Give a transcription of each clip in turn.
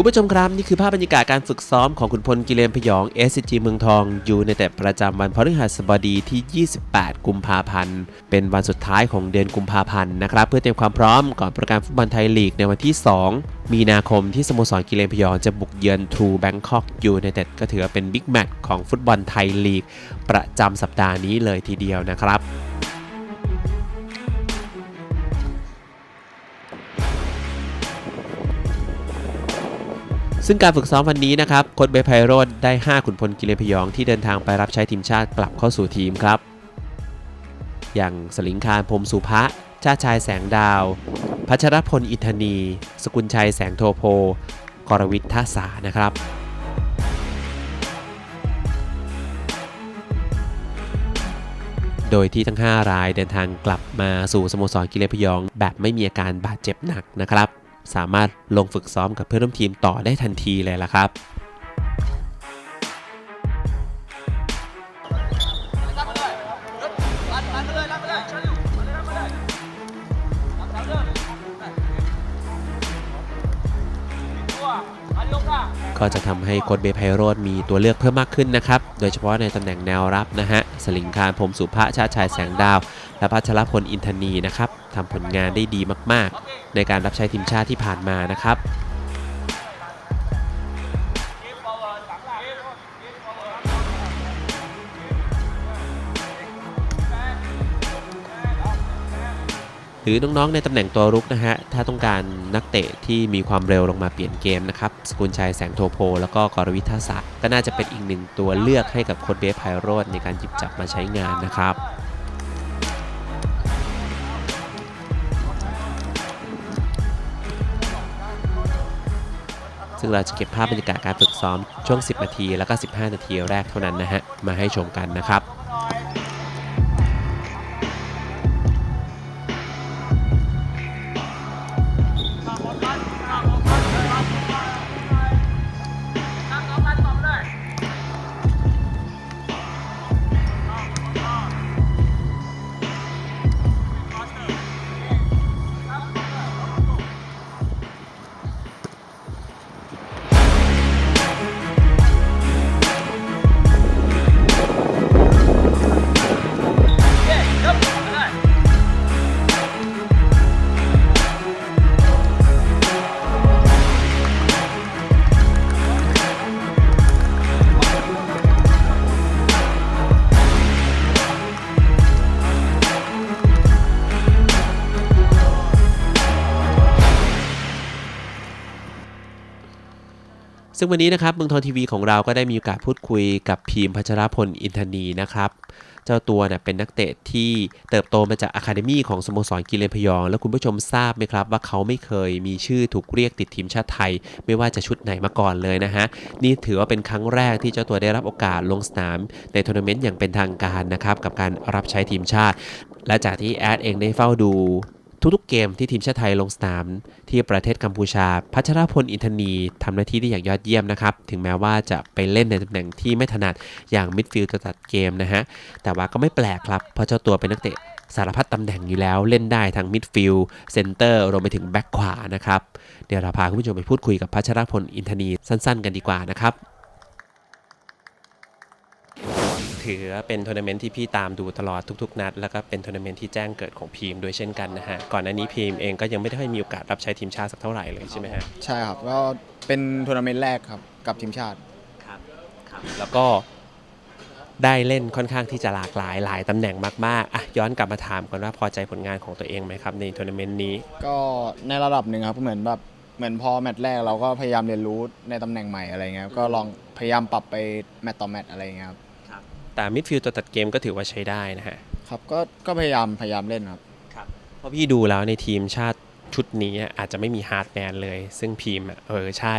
คุณผู้ชมครับนี่คือภาพบรรยากาศการฝึกซ้อมของคุณพลกิเลนพยอง SCG เมืองทองอยู่ในแต่ประจำวันพฤหัสบดีที่ 28 กุมภาพันธ์ เป็นวันสุดท้ายของเดือนกุมภาพันธ์นะครับ เพื่อเตรียมความพร้อมก่อนโปรแกรมฟุตบอลไทยลีกในวันที่ 2 มีนาคมที่สโมสรกิเลนพยองจะบุกเยือนทรูแบงคอกยูไนเต็ดก็ถือว่าเป็นบิ๊กแมตช์ของฟุตบอลไทยลีก ประจำสัปดาห์นี้เลยทีเดียวนะครับ ซึ่งการฝึกซ้อมวันนี้นะครับโค้ชเบย์ไพโรดได้ 5 ขุนพลกิเลพยองที่เดินทางไปรับใช้ทีมชาติกลับเข้าสู่ทีมครับ อย่างสลิงคารพรมสุภะชาชายแสงดาว พัชรพลอิทนี สกุลชัยแสงโทโพกรวิทย์ท่าสานะครับโดยที่ทั้ง 5 รายเดินทางกลับมาสู่สโมสรกิเลพยอง แบบไม่มีอาการบาดเจ็บหนักนะครับ สามารถลงฝึกซ้อมกับเพื่อนร่วมทีมต่อได้ทันทีเลยละครับ ก็จะทำให้โค้ดเบย์ไพโรดมีตัวเลือกเพิ่มมากขึ้นนะครับ โดยเฉพาะในตำแหน่งแนวรับนะฮะ สลิงคารพรมสุภาชาติชายแสงดาว และพัชรพลอินทนีนะครับทำผลงานได้ดีมากๆ ในการรับใช้ทีมชาติที่ผ่านมานะครับ รือน้องๆในตำแหน่งตัวรุกนะฮะ ถ้าต้องการนักเตะที่มีความเร็วลงมาเปลี่ยนเกมนะครับ สกุลชัยแสงโทโพ แล้วก็กรวิทยาศาสตร์ก็น่าจะเป็นอีกหนึ่งตัวเลือกให้กับโค้ชเบสไพโรดในการหยิบจับมาใช้งานนะครับซึ่งเราจะเก็บภาพบรรยากาศการฝึกซ้อมช่วง 10 นาที แล้วก็ 15 นาทีแรกเท่านั้นนะฮะ มาให้ชมกันนะครับ ซึ่งวันนี้นะครับเมืองทองทีวีของเราก็ได้มีโอกาสพูดคุยกับพีมพัชรพลอินทนีนะครับ เจ้าตัวเนี่ยเป็นนักเตะที่เติบโตมาจากอะคาเดมี่ของสโมสรกิเลนพยอง แล้วคุณผู้ชมทราบไหมครับ ว่าเขาไม่เคยมีชื่อถูกเรียกติดทีมชาติไทย ไม่ว่าจะชุดไหนมาก่อนเลยนะฮะ นี่ถือว่าเป็นครั้งแรกที่เจ้าตัวได้รับโอกาสลงสนามในทัวร์นาเมนต์อย่างเป็นทางการนะครับกับการรับใช้ทีมชาติ และจากที่แอดเองได้เฝ้าดู ทุกๆเกมที่ทีมชาติไทยลงสนาม ที่ประเทศกัมพูชา พัชรพลอินทนีทำหน้าที่ได้อย่างยอดเยี่ยมนะครับ ถึงแม้ว่าจะไปเล่นในตำแหน่งที่ไม่ถนัดอย่างมิดฟิลด์ตัวตัดเกมนะฮะ แต่ว่าก็ไม่แปลกครับ เพราะเจ้าตัวเป็นนักเตะสารพัดตำแหน่งอยู่แล้วเล่นได้ทั้งมิดฟิลด์เซนเตอร์รวมไปถึงแบ็คขวานะครับ เดี๋ยวเราพาคุณผู้ชมไปพูดคุยกับพัชรพลอินทนีสั้น ๆ กันดีกว่านะครับ ถือว่าเป็นทัวร์นาเมนต์ที่พี่ตามดูตลอดทุกๆ นัด แล้วก็เป็นทัวร์นาเมนต์ที่แจ้งเกิดของพีมด้วยเช่นกันนะฮะ ก่อนหน้านี้พีมเองก็ยังไม่ได้ค่อยมีโอกาสรับใช้ทีมชาติสักเท่าไหร่เลยใช่ไหมฮะ ใช่ครับก็เป็นทัวร์นาเมนต์แรกครับกับทีมชาติ ครับครับ แล้วก็ได้เล่นค่อนข้างที่จะหลากหลายหลายตำแหน่งมากๆอะย้อนกลับมาถามก่อนว่าพอใจผลงานของตัวเองไหมครับในทัวร์นาเมนต์นี้ ก็ในระดับหนึ่งครับเหมือนแบบเหมือนพอแมตช์แรกเราก็พยายามเรียนรู้ในตำแหน่งใหม่อะไรเงี้ยก็ลองพยายามปรับไปแมตต์ต่อแมตต์อะไรเงี้ยครับ แต่มิดฟิลด์ตัวตัดเกมก็ถือว่าใช้ได้นะฮะครับก็ก็พยายามพยายามเล่นครับ เพราะพี่ดูแล้วในทีมชาติชุดนี้อะอาจจะไม่มีฮาร์ดแมนเลย ซึ่งพีมอะเออใช่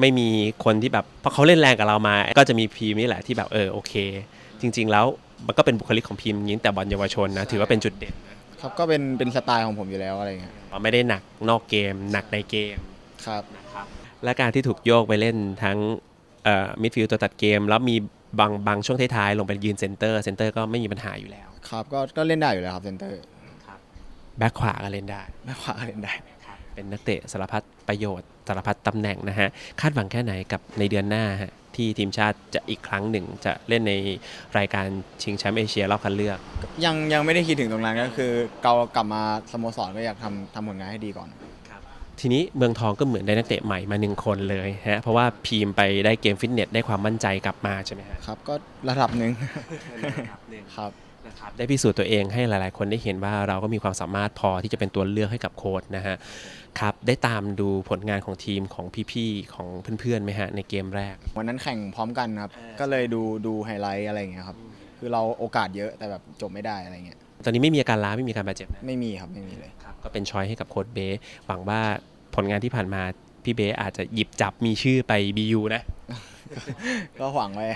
ไม่มีคนที่แบบเพราะเขาเล่นแรงกับเรามา ก็จะมีพีมนี่แหละที่แบบเออโอเค จริง ๆ แล้วมันก็เป็นบุคลิกของพีมอย่างนี้แต่บอลเยาวชนนะถือว่าเป็นจุดเด่นนะครับก็เป็นเป็นสไตล์ของผมอยู่แล้วอะไรเงี้ยเราไม่ได้หนักนอกเกม หนักในเกม ครับนะครับและการที่ถูกโยกไปเล่นทั้งเอ่อมิดฟิลด์ตัวตัดเกม แล้วมี บางบางช่วงท้ายๆลงไปยืนเซนเตอร์เซนเตอร์ก็ไม่มีปัญหาอยู่แล้วครับก็ก็เล่นได้อยู่แล้วครับเซนเตอร์แบ็คขวาก็เล่นได้แม่ขวาก็เล่นได้เป็นนักเตะสารพัดประโยชน์สารพัดตำแหน่งนะฮะคาดหวังแค่ไหนกับในเดือนหน้าฮะที่ทีมชาติจะอีกครั้งหนึ่งจะเล่นในรายการชิงแชมป์เอเชียรอบคัดเลือก ยังยังไม่ได้คิดถึงตรงนั้นก็คือเรากลับมาสโมสรก็อยากทำทำผลงานให้ดีก่อน ทีนี้เมืองทองก็เหมือนได้นักเตะใหม่มาหนึ่งคนเลยฮะเพราะว่าพีมไปได้เกมฟิตเนสได้ความมั่นใจกลับมาใช่ไหมฮะครับก็ระดับหนึ่งครับนะครับได้พิสูจน์ตัวเองให้หลาย ๆ คนได้เห็นว่าเราก็มีความสามารถพอที่จะเป็นตัวเลือกให้กับโค้ชนะฮะครับได้ตามดูผลงานของทีมของพี่ๆของเพื่อนๆไหมฮะในเกมแรก วันนั้นแข่งพร้อมกันครับก็เลยดูดูไฮไลท์อะไรอย่างเงี้ยครับคือเราโอกาสเยอะแต่แบบจบไม่ได้อะไรเงี้ยตอนนี้ไม่มีอาการล้าไม่มีอาการบาดเจ็บนะไม่มีครับไม่มีเลยครับก็เป็นช้อยให้กับโค้ชเบสหวังว่า ผลงานที่ผ่านมาพี่เบสอาจจะหยิบจับมีชื่อไป BU นะ ก็หวังไว้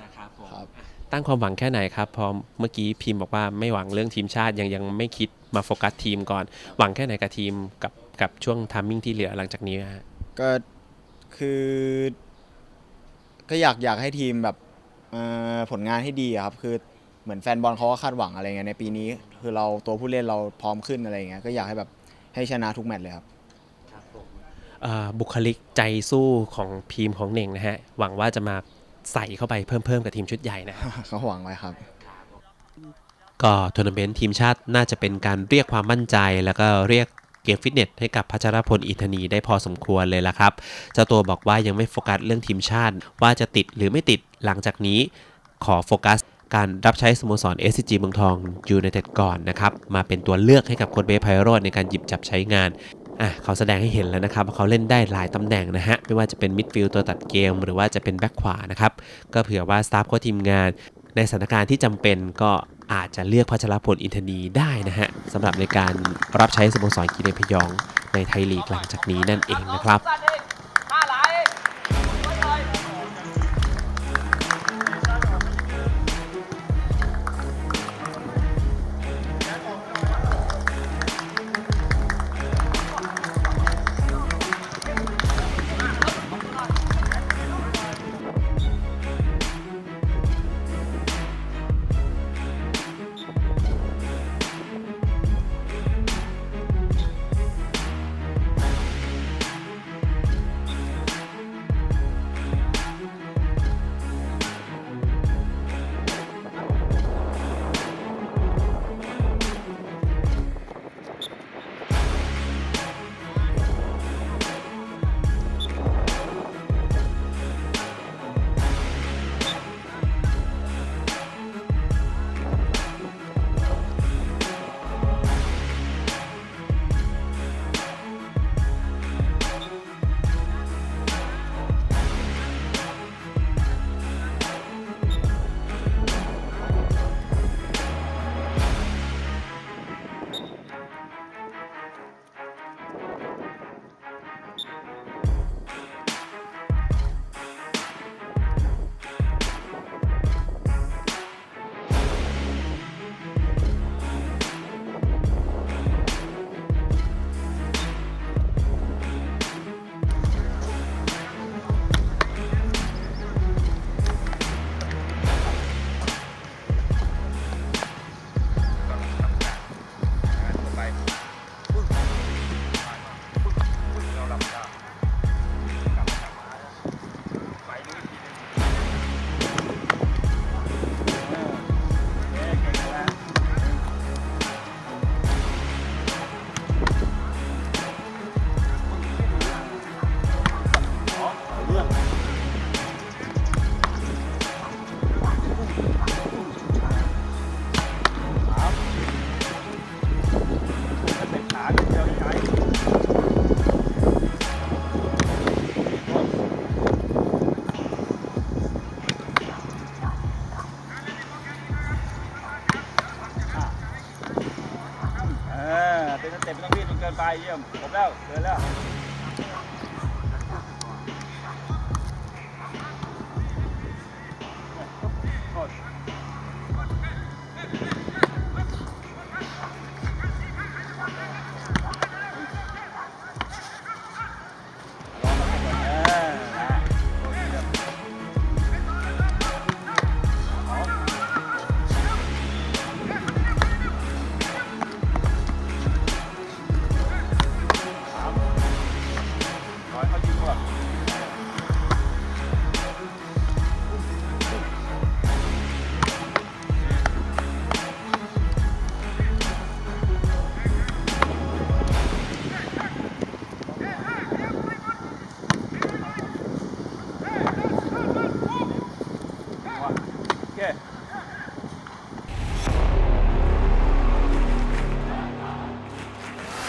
นะครับผมครับตั้งความหวังแค่ไหนครับพอเมื่อกี้พิมพ์บอกว่าไม่หวังเรื่องทีมชาติยังยังไม่คิดมาโฟกัสทีมก่อน หวังแค่ไหนกับทีมกับกับช่วงทามมิ่งที่เหลือหลังจากนี้ฮะก็คือก็อยากอยากให้ทีมแบบเอ่อผลงานให้ดีอะครับ คือเหมือนแฟนบอลเขาก็คาดหวังอะไรเงี้ยในปีนี้ คือเราตัวผู้เล่นเราพร้อมขึ้นอะไรเงี้ยก็อยากให้แบบให้ชนะทุกแมตช์เลยครับเอ่อ บุคลิกใจสู้ของทีมของเน่งนะฮะ หวังว่าจะมาใส่เข้าไปเพิ่มเพิ่มกับทีมชุดใหญ่นะเขาหวังไว้ครับ ก็ทัวร์นาเมนต์ทีมชาติน่าจะเป็นการเรียกความมั่นใจ แล้วก็เรียกเกมฟิตเนสให้กับพัชรพลอินทนีได้พอสมควรเลยละครับ เจ้าตัวบอกว่ายังไม่โฟกัสเรื่องทีมชาติ ว่าจะติดหรือไม่ติดหลังจากนี้ขอโฟกัสการรับใช้สโมสร SCG เมืองทองยูไนเต็ดก่อนนะครับ มาเป็นตัวเลือกให้กับโค้ชเบย์ไพโรจน์ในการหยิบจับใช้งาน อะเขาแสดงให้เห็นแล้วนะครับว่าเขาเล่นได้หลายตำแหน่งนะฮะ ไม่ว่าจะเป็นมิดฟิลด์ตัวตัดเกม หรือว่าจะเป็นแบ็คขวานะครับ ก็เผื่อว่าสตาฟโค้ชทีมงานในสถานการณ์ที่จำเป็นก็อาจจะเลือกพัชรพลอินทนีได้นะฮะสำหรับในการรับใช้สโมสรกีฬาพยองในไทยลีกหลังจากนี้นั่นเองนะครับ พี่จนเกินไปเยี่ยมผมแล้วเดินแล้ว